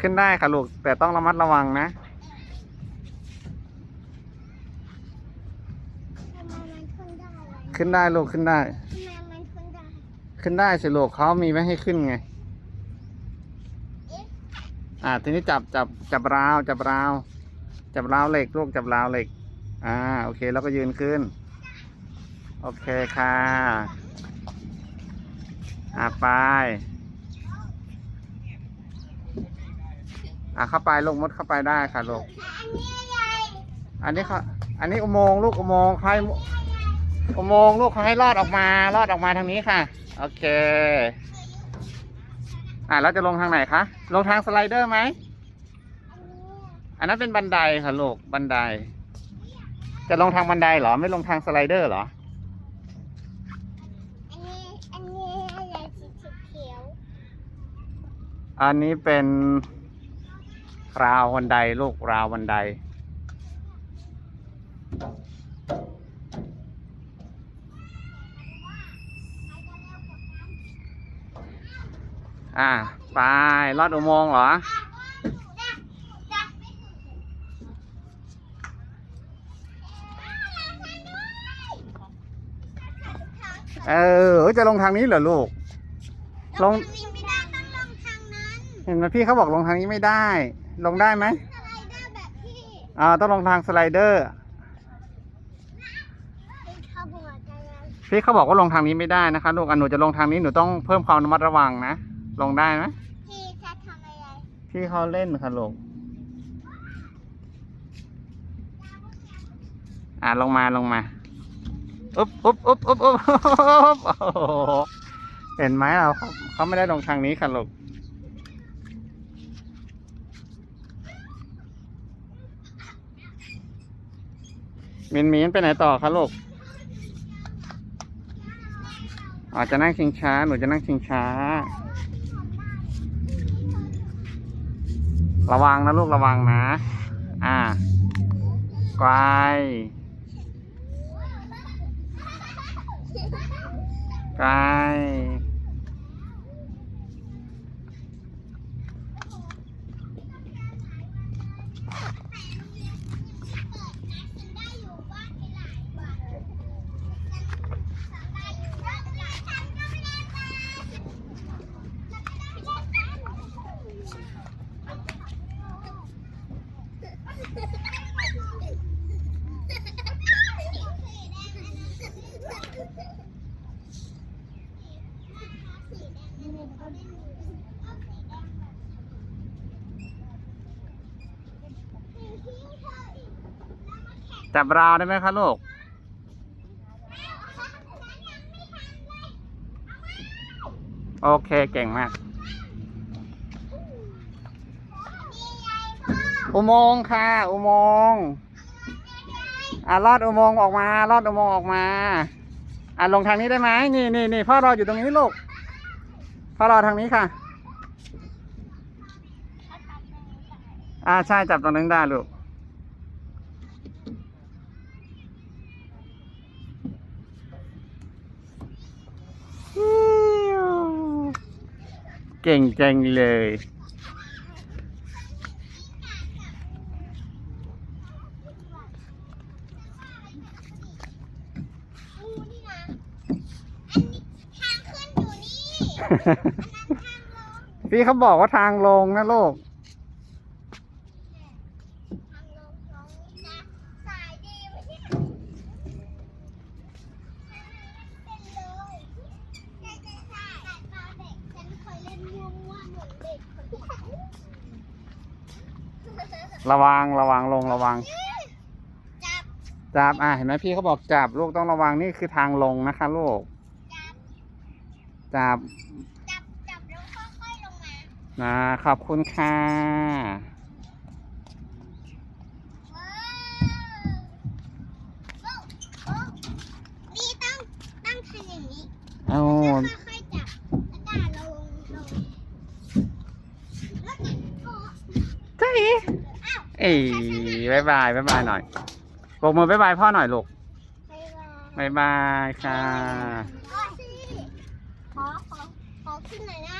ขึ้นได้ค่ะลูก แต่ต้องระมัดระวังนะ ทำไมมันขึ้นได้วะขึ้นได้ลูกขึ้นได้ ทำไมมันขึ้นได้ ขึ้นได้สิลูกเขามีไว้ให้ขึ้นไง เอ๊ะอ่า ทีนี้จับจับจับราว จับราว จับราวเหล็กลูกจับราวเหล็ก อ่า โอเค แล้วก็ยืนขึ้น โอเคค่ะ อ่าไป อ่าเข้าไปลูกมดเข้าไปได้ค่ะลูกอันนี้อะไรอันนี้เขาอันนี้อุโมงค์ลูกอุโมงค์ใครอุโมงค์ลูกเขาให้ลอดออกมาลอดออกมาทางนี้ค่ะ โอเค อ่าแล้วจะลงทางไหนคะลงทางสไลเดอร์ไหมอันนี้อันนั้นเป็นบันไดค่ะลูกบันได จะลงทางบันไดเหรอไม่ลงทางสไลเดอร์เหรออันนี้อันนี้อะไรสีเขียวอันนี้เป็น ราวบันไดลูกราวบันได อ่าไปลอดอุโมงค์เหรอเออจะลงทางนี้เหรอลูก ลงทางนี้ไม่ได้ต้องลงทางนั้นเห็นไหมพี่เขาบอกลงทางนี้ไม่ได้ ลงได้ไหมสไลเดอร์แบบที่อ่าต้องลงทางสไลเดอร์เป็นขบวนกันแล้วพี่เขาบอกว่าลงทางนี้ไม่ได้นะคะลูกอันหนูจะลงทางนี้หนูต้องเพิ่มความระมัดระวังนะ ลงได้ไหมพี่จะทำอะไรพี่เขาเล่นค่ะลูกอ่าลงมาลงมาอุ๊บอุ๊บอุ๊บอุ๊บอุ๊บอุ๊บโอ้โหเห็นไหมเราเขาเขาไม่ได้ลงทางนี้ค่ะลูก มินมินไปไหนต่อคะลูกอ๋อจะนั่งชิงช้า หนูจะนั่งชิงช้า ระวังนะลูกระวังนะ อ่าไกวไกว จับราวได้ไหมคะลูก โอเคเก่งมาก อุโมงค์ค่ะ อุโมงค์อะลอดอุโมงค์ออกมาลอดอุโมงค์ออกมา อะลงทางนี้ได้ไหมนี่นี่นี่พ่อรออยู่ตรงนี้ลูก พ่อรอทางนี้ค่ะ อ่าใช่จับตรงนึงได้ลูกเก่งจังเลย อู้นี่นะอันนี้ทางขึ้นอยู่นี่ อันนั้นทางลง พี่เขาบอกว่าทางลงนะลูกทางลงตรงนี้นะสายดีไม่ใช่เป็นเลยใจใจสายสายตาเด็กฉันเคยเล่นม่วงม่วงเหมือนเด็กคนที่ขันระวังระวังลงระวัง จับ จับ อะเห็นไหมพี่เขาบอกจับลูกต้องระวังนี่คือทางลงนะคะลูก จับจับ จับจับแล้วค่อยๆลงมานะขอบคุณค่ะว้าวโอ้โอ้นี่ต้องต้องทำอย่างนี้เอาแล้วค่อยๆจับแล้วก็ลงลงแล้วก็เกาะเจ๊อ้าวเอ้ยบายบายบายบายหน่อยโบกมือบายบายพ่อหน่อยลูกบ๊ายบายบายบายค่ะขอ 听奶奶。